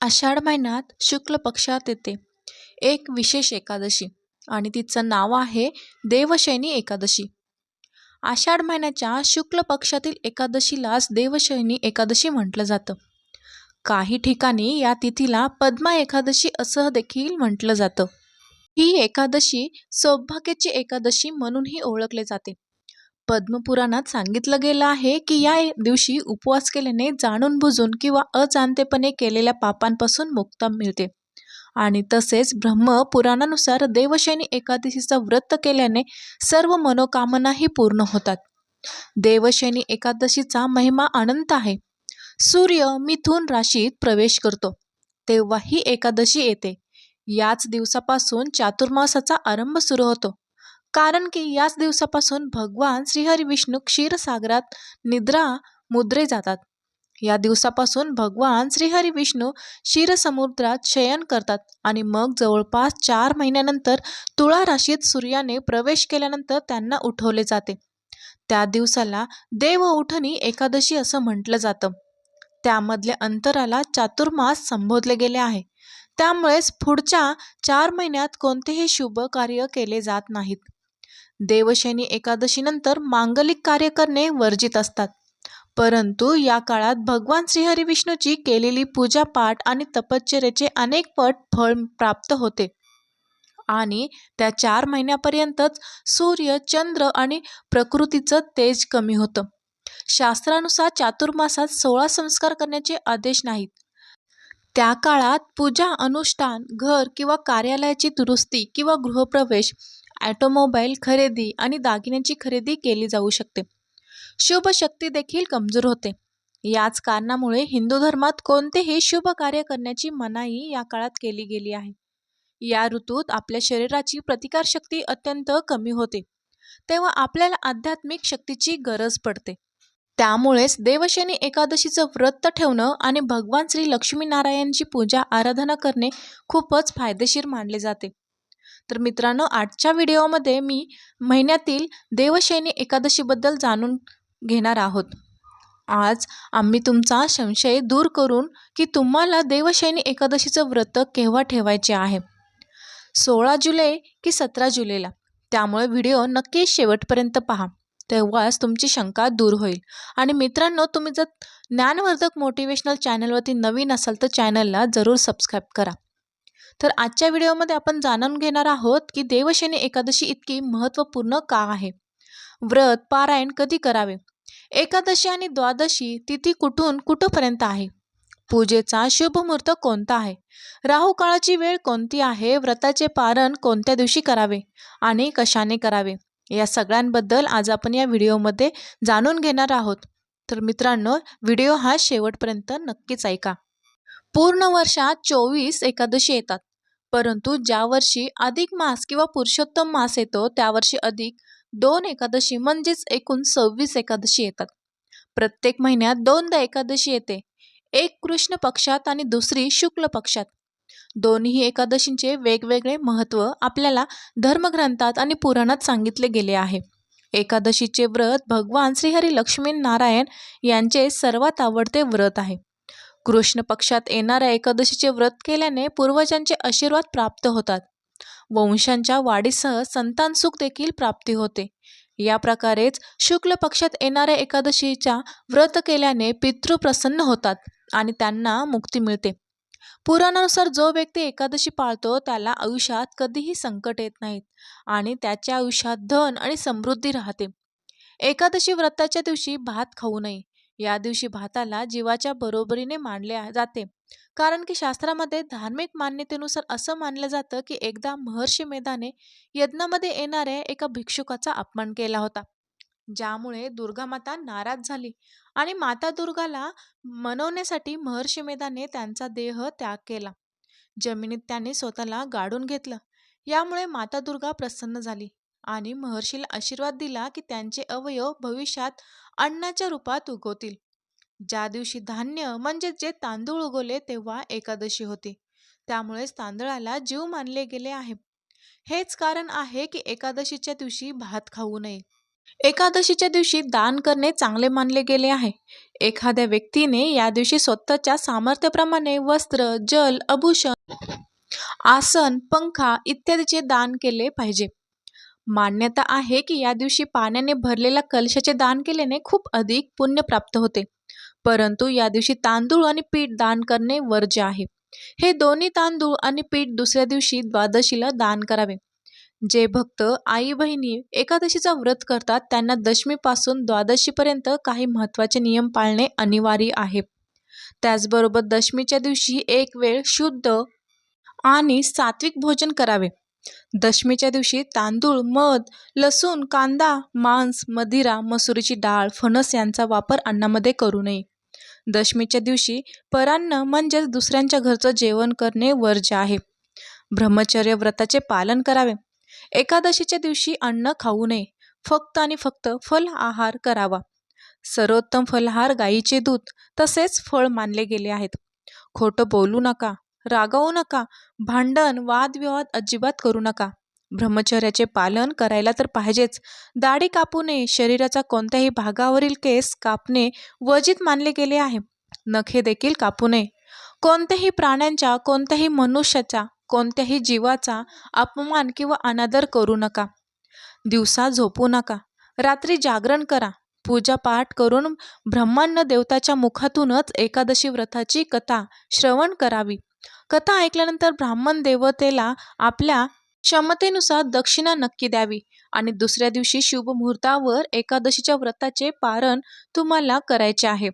आषाढ महिन्यात शुक्ल पक्षात येते. एक विशेष एकादशी आणि तिचं नाव आहे देवशयनी एकादशी. आषाढ महिन्याच्या शुक्ल पक्षातील एकादशीलाच देवशयनी एकादशी म्हटलं जातं. काही ठिकाणी या तिथीला पद्मा एकादशी असं देखील म्हटलं जातं. ही एकादशी सौभाग्याची एकादशी म्हणूनही ओळखले जाते. पद्मपुराणात सांगितलं गेलं आहे की या दिवशी उपवास केल्याने जाणून बुजून किंवा अजाणतेपणे केलेल्या पापांपासून मुक्ता मिळते. आणि तसेच ब्रह्मपुराणानुसार देवशयनी एकादशीचं व्रत केल्याने सर्व मनोकामनाही पूर्ण होतात. देवशयनी एकादशीचा महिमा अनंत आहे. सूर्य मिथून राशीत प्रवेश करतो. तेव्हा ही एकादशी येते. याच दिवसापासून चातुर्मासाचा आरंभ सुरू होतो. कारण की याच दिवसापासून भगवान श्रीहरी विष्णू क्षीरसागरात निद्रा मुद्रे जातात. या दिवसापासून भगवान श्रीहरी विष्णू क्षीरसमुद्रात शयन करतात आणि मग जवळपास चार महिन्यानंतर तुळा राशीत सूर्याने प्रवेश केल्यानंतर त्यांना उठवले जाते. त्या दिवसाला देव उठणी एकादशी असं म्हटलं जातं. त्यामधल्या अंतराला चातुर्मास संबोधले गेले आहे. त्यामुळेच पुढच्या चार महिन्यात कोणतेही शुभ कार्य केले जात नाहीत. देवशैनी एकादशीनंतर मांगलिक कार्य करणे वर्जित असतात. परंतु या काळात भगवान श्रीहरी विष्णूची केलेली पूजापाठ आणि तपश्चर्याचे अनेक पट फळ प्राप्त होते. आणि त्या चार महिन्यापर्यंतच सूर्य चंद्र आणि प्रकृतीचं तेज कमी होतं. शास्त्रानुसार चातुर्मासात सोळा संस्कार करण्याचे आदेश नाहीत. त्या काळात पूजा अनुष्ठान घर किंवा कार्यालयाची दुरुस्ती किंवा गृहप्रवेश ॲटोमोबाईल खरेदी आणि दागिन्यांची खरेदी केली जाऊ शकते. शुभ शक्ती देखील कमजोर होते. याच कारणामुळे हिंदू धर्मात कोणतेही शुभ कार्य करण्याची मनाई या काळात केली गेली आहे. या ऋतूत आपल्या शरीराची प्रतिकारशक्ती अत्यंत कमी होते. तेव्हा आपल्याला आध्यात्मिक शक्तीची गरज पडते. त्यामुळेच देवशनी एकादशीचं व्रत ठेवणं आणि भगवान श्री लक्ष्मीनारायणची पूजा आराधना करणे खूपच फायदेशीर मानले जाते. तर मित्रांनो आजच्या व्हिडिओमध्ये मी महिन्यातील देवशैनी एकादशीबद्दल जाणून घेणार आहोत. आज आम्ही तुमचा संशय दूर करून की तुम्हाला देवशैनी एकादशीचं व्रत केव्हा ठेवायचे आहे? सोळा जुलै की सतरा जुलैला? त्यामुळे व्हिडिओ नक्की शेवटपर्यंत पहा. तेव्हाच तुमची शंका दूर होईल. आणि मित्रांनो तुम्ही जर ज्ञानवर्धक मोटिवेशनल चॅनलवरती नवीन असाल तर चॅनलला जरूर सबस्क्राईब करा. तर आजच्या व्हिडिओमध्ये आपण जाणून घेणार आहोत की देवशनी एकादशी इतकी महत्त्वपूर्ण का आहे? व्रत पारायण कधी करावे? एकादशी आणि द्वादशी तिथी कुठून कुठंपर्यंत आहे? पूजेचा शुभ मुहूर्त कोणता आहे? राहू काळाची वेळ कोणती आहे? व्रताचे पारण कोणत्या दिवशी करावे? आणि कशाने करावे? या सगळ्यांबद्दल आज आपण या व्हिडिओमध्ये जाणून घेणार आहोत. तर मित्रांनो व्हिडिओ हा शेवटपर्यंत नक्कीच ऐका. पूर्ण वर्षात चोवीस एकादशी येतात. परंतु ज्या वर्षी अधिक मास किंवा पुरुषोत्तम मास येतो त्या वर्षी अधिक दोन एकादशी म्हणजेच एकूण सव्वीस एकादशी येतात. प्रत्येक महिन्यात दोनदा एकादशी येते. एक कृष्ण पक्षात आणि दुसरी शुक्ल पक्षात. दोन्ही एकादशींचे वेगवेगळे महत्त्व आपल्याला धर्मग्रंथात आणि पुराणात सांगितले गेले आहे. एकादशीचे व्रत भगवान श्रीहरी लक्ष्मी नारायण यांचे सर्वात आवडते व्रत आहे. कृष्ण पक्षात येणाऱ्या एकादशीचे व्रत केल्याने पूर्वजांचे आशीर्वाद प्राप्त होतात. वंशांच्या वाढीसह संतान सुख देखील प्राप्ती होते. या प्रकारेच शुक्ल पक्षात येणाऱ्या एकादशीच्या व्रत केल्याने पितृ प्रसन्न होतात आणि त्यांना मुक्ती मिळते. पुराणानुसार जो व्यक्ती एकादशी पाळतो त्याला आयुष्यात कधीही संकट येत नाहीत आणि त्याच्या आयुष्यात धन आणि समृद्धी राहते. एकादशी व्रताच्या दिवशी भात खाऊ नये. या दिवशी भाताला जीवाच्या बरोबरीने मानले जाते. कारण की शास्त्रामध्ये धार्मिक मान्यतेनुसार असं मानलं जातं की एकदा महर्षी मेधाने यज्ञामध्ये येणाऱ्या एका भिक्षुकाचा अपमान केला होता. ज्यामुळे दुर्गा माता नाराज झाली आणि माता दुर्गाला मनवण्यासाठी महर्षी मेधाने त्यांचा देह त्याग केला. जमिनीत त्याने स्वतःला गाडून घेतलं. यामुळे माता दुर्गा प्रसन्न झाली. आणि महर्षीला आशीर्वाद दिला की त्यांचे अवयव भविष्यात अन्नाच्या रूपात उगवतील. ज्या दिवशी धान्य म्हणजे जे तांदूळ उगवले तेव्हा एकादशी होती. त्यामुळेच तांदळाला जीव मानले गेले आहे. हेच कारण आहे की एकादशीच्या दिवशी भात खाऊ नये. एकादशीच्या दिवशी दान करणे चांगले मानले गेले आहे. एखाद्या व्यक्तीने या दिवशी स्वतःच्या सामर्थ्याप्रमाणे वस्त्र जल आभूषण आसन पंखा इत्यादीचे दान केले पाहिजे. मान्यता आहे की या दिवशी पाण्याने भरलेल्या कलशाचे दान केल्याने खूप अधिक पुण्य प्राप्त होते. परंतु या दिवशी तांदूळ आणि पीठ दान करणे वर्ज्य आहे. हे दोन्ही तांदूळ आणि पीठ दुसऱ्या दिवशी द्वादशीला दान करावे. जे भक्त आई बहिणी एकादशीचा व्रत करतात त्यांना दशमीपासून द्वादशीपर्यंत काही महत्त्वाचे नियम पाळणे अनिवार्य आहे. त्याचबरोबर दशमीच्या दिवशी एक वेळ शुद्ध आणि सात्विक भोजन करावे. दशमीच्या दिवशी तांदूळ मध लसूण कांदा मांस मदिरा मसुरीची डाळ फणस यांचा वापर अन्नामध्ये करू नये. दशमीच्या दिवशी परान्न म्हणजेच दुसऱ्यांच्या घरचं जेवण करणे वर्ज्य आहे. ब्रह्मचर्य व्रताचे पालन करावे. एकादशीच्या दिवशी अन्न खाऊ नये. फक्त आणि फक्त फल आहार करावा. सर्वोत्तम फलहार गाईचे दूध तसेच फळ मानले गेले आहेत. खोटं बोलू नका. रागावू नका. भांडण वादविवाद अजिबात करू नका. ब्रह्मचर्याचे पालन करायला तर पाहिजेच. दाढी कापू नये. शरीराचा कोणत्याही भागावरील केस कापणे वजित मानले गेले आहे. नखे देखील कापू नये. कोणत्याही प्राण्यांच्या कोणत्याही मनुष्याचा कोणत्याही जीवाचा अपमान किंवा अनादर करू नका. दिवसा झोपू नका. रात्री जागरण करा. पूजापाठ करून ब्रह्मांड देवताच्या मुखातूनच एकादशी व्रताची कथा श्रवण करावी. कथा ऐकल्यानंतर ब्राह्मण देवतेला आपल्या क्षमतेनुसार दक्षिणा नक्की द्यावी आणि दुसऱ्या दिवशी शुभ मुहूर्तावर एकादशीच्या व्रताचे पारण तुम्हाला करायचे आहे.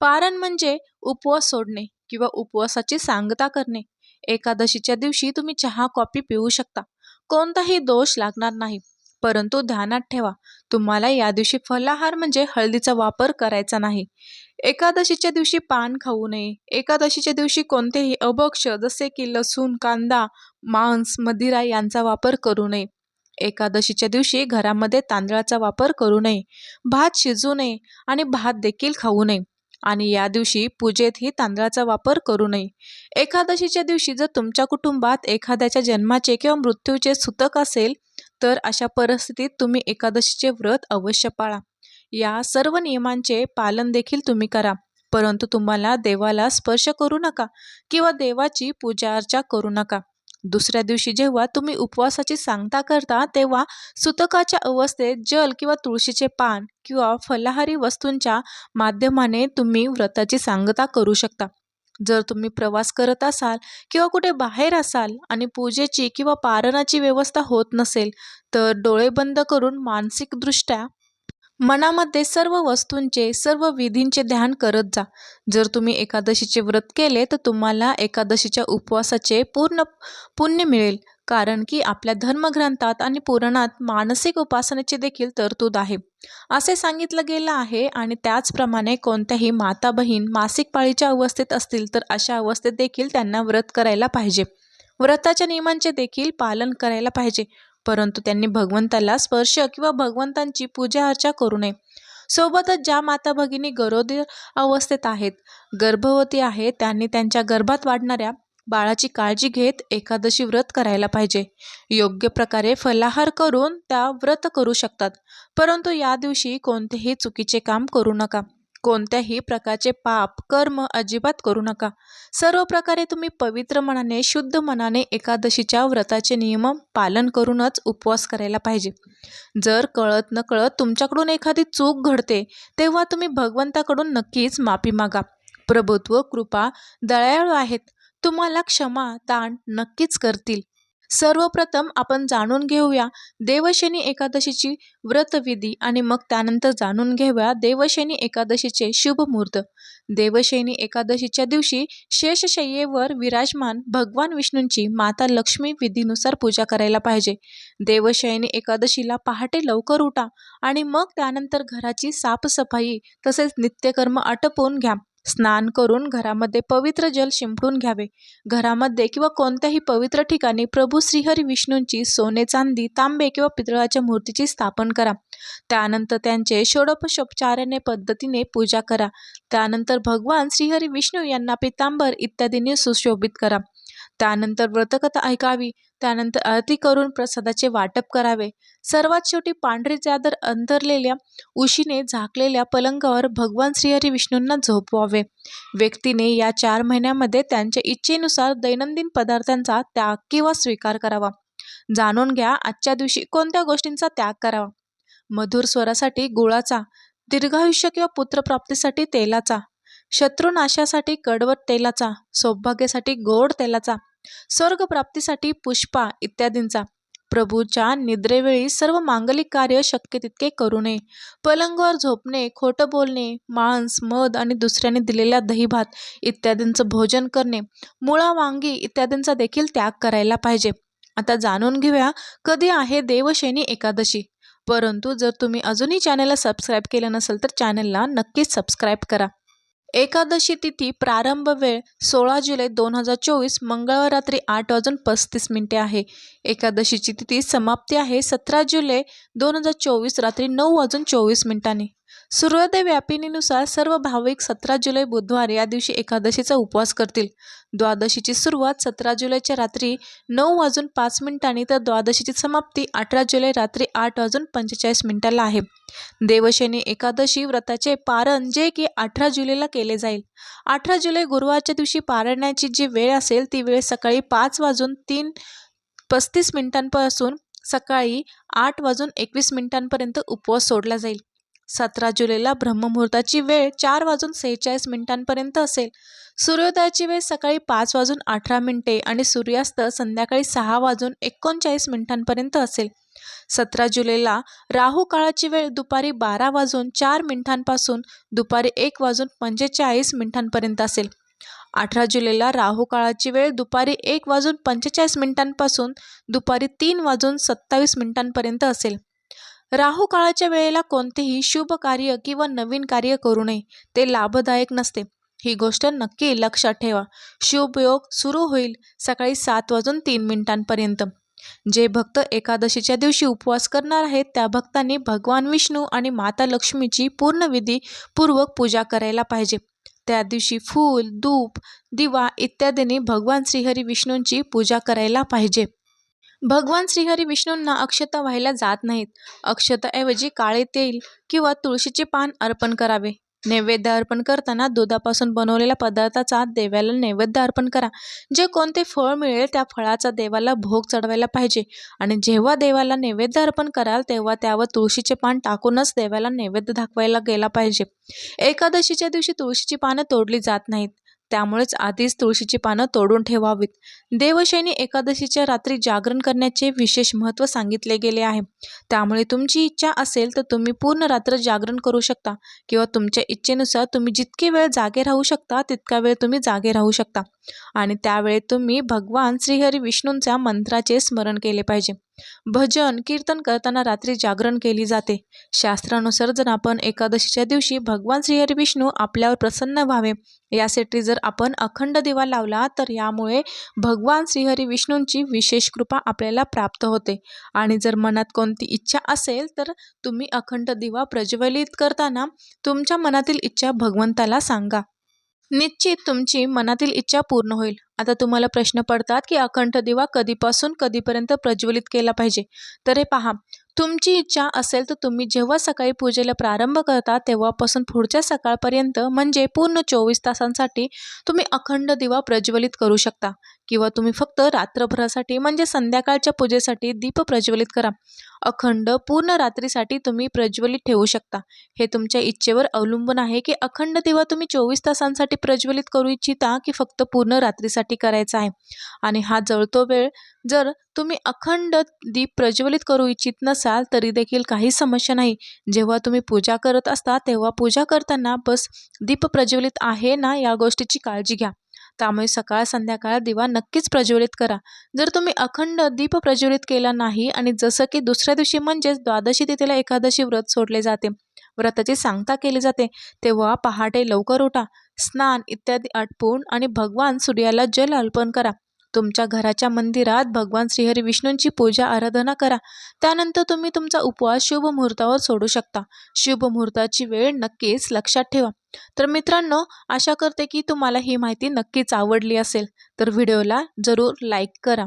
पारण म्हणजे उपवास सोडणे किंवा उपवासाची सांगता करणे. एकादशीच्या दिवशी तुम्ही चहा कॉफी पिऊ शकता. कोणताही दोष लागणार नाही. परंतु ध्यानात ठेवा तुम्हाला या दिवशी फलाहार म्हणजे हळदीचा वापर करायचा नाही. एकादशीच्या दिवशी पान खाऊ नये. एकादशीच्या दिवशी कोणतेही अभक्ष जसे की लसूण कांदा मांस मदिरा यांचा वापर करू नये. एकादशीच्या दिवशी घरामध्ये तांदळाचा वापर करू नये. भात शिजू नये आणि भात देखील खाऊ नये. आणि या दिवशी पूजेतही तांदळाचा वापर करू नये. एकादशीच्या दिवशी जर तुमच्या कुटुंबात एखाद्याच्या जन्माचे किंवा मृत्यूचे सुतक असेल तर अशा परिस्थितीत तुम्ही एकादशीचे व्रत अवश्य पाळा. या सर्व नियमांचे पालन देखील तुम्ही करा. परंतु तुम्हाला देवाला स्पर्श करू नका किंवा देवाची पूजा अर्चा करू नका. दुसऱ्या दिवशी जेव्हा तुम्ही उपवासाची सांगता करता तेव्हा सुतकाच्या अवस्थेत जल किंवा तुळशीचे पान किंवा फलाहारी वस्तूंच्या माध्यमाने तुम्ही व्रताची सांगता करू शकता. जर तुम्ही प्रवास करत असाल किंवा कुठे बाहेर असाल आणि पूजेची किंवा पारणाची व्यवस्था होत नसेल तर डोळे बंद करून मानसिकदृष्ट्या मनामध्ये सर्व वस्तूंचे सर्व विधींचे ध्यान करत जा. जर तुम्ही एकादशीचे व्रत केले तर तुम्हाला एकादशीच्या उपवासाचे पूर्ण पुण्य मिळेल. कारण की आपल्या धर्मग्रंथात आणि पुराणात मानसिक उपासनेची देखील तरतूद आहे. असे सांगितलं गेलं आहे आणि त्याचप्रमाणे कोणत्याही माता बहीण मासिक पाळीच्या अवस्थेत असतील तर अशा अवस्थेत देखील त्यांना व्रत करायला पाहिजे. व्रताच्या नियमांचे देखील पालन करायला पाहिजे. परंतु त्यांनी भगवंताला स्पर्श किंवा भगवंतांची पूजा अर्चा करू नये. सोबतच ज्या माता भगिनी गरोदर अवस्थेत आहेत गर्भवती आहेत त्यांनी त्यांच्या गर्भात वाढणाऱ्या बाळाची काळजी घेत एकादशी व्रत करायला पाहिजे. योग्य प्रकारे फलाहार करून त्या व्रत करू शकतात. परंतु या दिवशी कोणतेही चुकीचे काम करू नका. कोणत्याही प्रकारचे पाप कर्म अजिबात करू नका. सर्व प्रकारे तुम्ही पवित्र मनाने शुद्ध मनाने एकादशीच्या व्रताचे नियम पालन करूनच उपवास करायला पाहिजे. जर कळत नकळत तुमच्याकडून एखादी चूक घडते तेव्हा तुम्ही भगवंताकडून नक्कीच माफी मागा. प्रभुत्व कृपा दयाळू आहेत. तुम्हाला क्षमा दान नक्कीच करतील. सर्वप्रथम आपण जाणून घेऊया देवशनी एकादशीची व्रतविधी आणि मग त्यानंतर जाणून घेऊया देवशनी एकादशीचे शुभ मुहूर्त. एकादशीच्या दिवशी शेषशय्येवर विराजमान भगवान विष्णूंची माता लक्ष्मी विधीनुसार पूजा करायला पाहिजे. देवशयनी एकादशीला पहाटे लवकर उठा आणि मग त्यानंतर घराची साफसफाई तसेच नित्यकर्म आटपून घ्या. स्नान करून घरामध्ये पवित्र जल शिंपडून घ्यावे. घरामध्ये किंवा कोणत्याही पवित्र ठिकाणी प्रभू श्रीहरी विष्णूंची सोने चांदी तांबे किंवा पितळाच्या मूर्तीची स्थापन करा. त्यानंतर त्यांचे षोडोपशोपचाराने पद्धतीने पूजा करा. त्यानंतर भगवान श्रीहरी विष्णू यांना पितांबर इत्यादींनी सुशोभित करा. त्यानंतर व्रतकथा ऐकावी. त्यानंतर आरती करून प्रसादाचे वाटप करावे. सर्वात शेवटी पांढरी चादर अंतरलेल्या उशीने झाकलेल्या पलंगावर भगवान श्रीहरी विष्णूंना झोपवावे. व्यक्तीने या चार महिन्यामध्ये त्यांच्या इच्छेनुसार दैनंदिन पदार्थांचा त्याग किंवा स्वीकार करावा. जाणून घ्या आजच्या दिवशी कोणत्या गोष्टींचा त्याग करावा. मधुर स्वरासाठी गुळाचा दीर्घायुष्य किंवा पुत्रप्राप्तीसाठी तेलाचा शत्रुनाशासाठी कडवट तेलाचा सौभाग्यासाठी गोड तेलाचा स्वर्गप्राप्तीसाठी पुष्पा इत्यादींचा. प्रभूच्या निद्रेवेळी सर्व मांगलिक कार्य शक्य तितके करू नये. पलंगावर झोपणे खोटं बोलणे मांस मध आणि दुसऱ्याने दिलेल्या दहीभात इत्यादींचं भोजन करणे मुळा वांगी इत्यादींचा देखील त्याग करायला पाहिजे. आता जाणून घेऊया कधी आहे देवशैनी एकादशी? परंतु जर तुम्ही अजूनही चॅनलला सबस्क्राईब केलं नसेल तर चॅनलला नक्कीच सबस्क्राईब करा. एकादशी तिथी प्रारंभ वेळ सोळा जुलै दोन हजार चोवीस मंगळवार रात्री आठ वाजून पस्तीस मिनिटे आहे. एकादशीची तिथी समाप्ती आहे सतरा जुलै दोन हजार चोवीस रात्री नऊ वाजून चोवीस मिनिटांनी. सूर्योदय व्यापिनीनुसार सर्व भाविक सतरा जुलै बुधवार या दिवशी एकादशीचा उपवास करतील. द्वादशीची सुरुवात सतरा जुलैच्या रात्री नऊ वाजून पाच मिनिटांनी तर द्वादशीची समाप्ती अठरा जुलै रात्री आठ वाजून पंचेचाळीस मिनिटाला आहे. देवशनी एकादशी व्रताचे पारण जे की अठरा जुलैला केले जाईल. अठरा जुलै गुरुवारच्या दिवशी पारण्याची जी वेळ असेल ती वेळ सकाळी पाच वाजून तीन पस्तीस मिनिटांपासून सकाळी आठ वाजून एकवीस मिनिटांपर्यंत उपवास सोडला जाईल. सतरा जुलैला ब्रह्ममुहूर्ताची वेळ चार वाजून सेहेचाळीस मिनिटांपर्यंत असेल. सूर्योदयाची वेळ सकाळी पाच वाजून अठरा मिनिटे आणि सूर्यास्त संध्याकाळी सहा वाजून एकोणचाळीस मिनिटांपर्यंत असेल. सतरा जुलैला राहू काळाची वेळ दुपारी बारा वाजून चार मिनिटांपासून दुपारी एक वाजून पंचेचाळीस मिनिटांपर्यंत असेल. अठरा जुलैला राहू काळाची वेळ दुपारी एक वाजून पंचेचाळीस मिनिटांपासून दुपारी तीन वाजून सत्तावीस मिनिटांपर्यंत असेल. राहू काळाच्या वेळेला कोणतेही शुभ कार्य किंवा नवीन कार्य करू नये ते लाभदायक नसते. ही गोष्ट नक्की लक्षात ठेवा. शुभयोग सुरू होईल सकाळी सात वाजून तीन मिनिटांपर्यंत. जे भक्त एकादशीच्या दिवशी उपवास करणार आहेत त्या भक्तांनी भगवान विष्णू आणि माता लक्ष्मीची पूर्ण विधीपूर्वक पूजा करायला पाहिजे. त्या दिवशी फूल धूप दिवा इत्यादींनी भगवान श्रीहरी विष्णूंची पूजा करायला पाहिजे. भगवान श्रीहरी विष्णूंना अक्षता व्हायला जात नाहीत. अक्षताऐवजी काळे तेल किंवा तुळशीचे पान अर्पण करावे. नैवेद्य अर्पण करताना दुधापासून बनवलेल्या पदार्थाचा देवाला नैवेद्य अर्पण करा. जे कोणते फळ मिळेल त्या फळाचा देवाला भोग चढवायला पाहिजे. आणि जेव्हा देवाला नैवेद्य अर्पण कराल तेव्हा त्यावर तुळशीचे पान टाकूनच देवाला नैवेद्य दाखवायला गेला पाहिजे. एकादशीच्या दिवशी तुळशीची पानं तोडली जात नाहीत. त्यामुळेच आधीच तुळशीची पानं तोडून ठेवावीत. देवशैनी एकादशीच्या रात्री जागरण करण्याचे विशेष महत्त्व सांगितले गेले आहे. त्यामुळे तुमची इच्छा असेल तर तुम्ही पूर्ण रात्र जागरण करू शकता किंवा तुमच्या इच्छेनुसार तुम्ही जितके वेळ जागे राहू शकता तितका वेळ तुम्ही जागे राहू शकता. आणि त्यावेळी तुम्ही भगवान श्रीहरी विष्णूंच्या मंत्राचे स्मरण केले पाहिजे. भजन कीर्तन करताना रात्री जागरण केली जाते. शास्त्रानुसार जर आपण एकादशीच्या दिवशी भगवान श्रीहरी विष्णू आपल्यावर प्रसन्न व्हावे यासाठी जर आपण अखंड दिवा लावला तर यामुळे भगवान श्रीहरी विष्णूंची विशेष कृपा आपल्याला प्राप्त होते. आणि जर मनात कोणती इच्छा असेल तर तुम्ही अखंड दिवा प्रज्वलित करताना तुमच्या मनातील इच्छा भगवंताला सांगा. निश्चित तुमची मनातील इच्छा पूर्ण होईल. आता तुम्हाला प्रश्न पडतात की अखंड दिवा कधीपासून कधीपर्यंत प्रज्वलित केला पाहिजे? तर हे पहा तुमची इच्छा असेल तर तुम्ही जेव्हा सकाळी पूजेला प्रारंभ करता तेव्हापासून पुढच्या सकाळपर्यंत म्हणजे पूर्ण चोवीस तासांसाठी तुम्ही अखंड दिवा प्रज्वलित करू शकता. किंवा तुम्ही फक्त रात्रभरासाठी म्हणजे संध्याकाळच्या पूजेसाठी दीप प्रज्वलित करा. अखंड पूर्ण रात्रीसाठी तुम्ही प्रज्वलित ठेवू शकता. हे तुमच्या इच्छेवर अवलंबून आहे की अखंड दिवा तुम्ही चोवीस तासांसाठी प्रज्वलित करू इच्छिता की फक्त पूर्ण रात्रीसाठी? करायचा आहे. आणि हा जळतो वेळ जर तुम्ही अखंड दीप प्रज्वलित करू इच्छित नसाल तरी देखील काही समस्या नाही. जेव्हा तुम्ही पूजा करत असता तेव्हा पूजा करताना बस दीप प्रज्वलित आहे ना या गोष्टीची काळजी घ्या. त्यामुळे सकाळ संध्याकाळ दिवा नक्कीच प्रज्वलित करा. जर तुम्ही अखंड दीप प्रज्वलित केला नाही आणि जसं की दुसऱ्या दिवशी म्हणजेच द्वादशी तिथेला एकादशी व्रत सोडले जाते व्रताची सांगता केली जाते तेव्हा पहाटे लवकर उठा स्नान इत्यादी आटपून आणि भगवान सूर्याला जल अर्पण करा. तुमच्या घराच्या मंदिरात भगवान श्रीहरी विष्णूंची पूजा आराधना करा. त्यानंतर तुम्ही तुमचा उपवास शुभ मुहूर्तावर सोडू शकता. शुभ मुहूर्ताची वेळ नक्कीच लक्षात ठेवा. तर मित्रांनो आशा करते की तुम्हाला ही माहिती नक्कीच आवडली असेल. तर व्हिडिओला जरूर लाईक करा.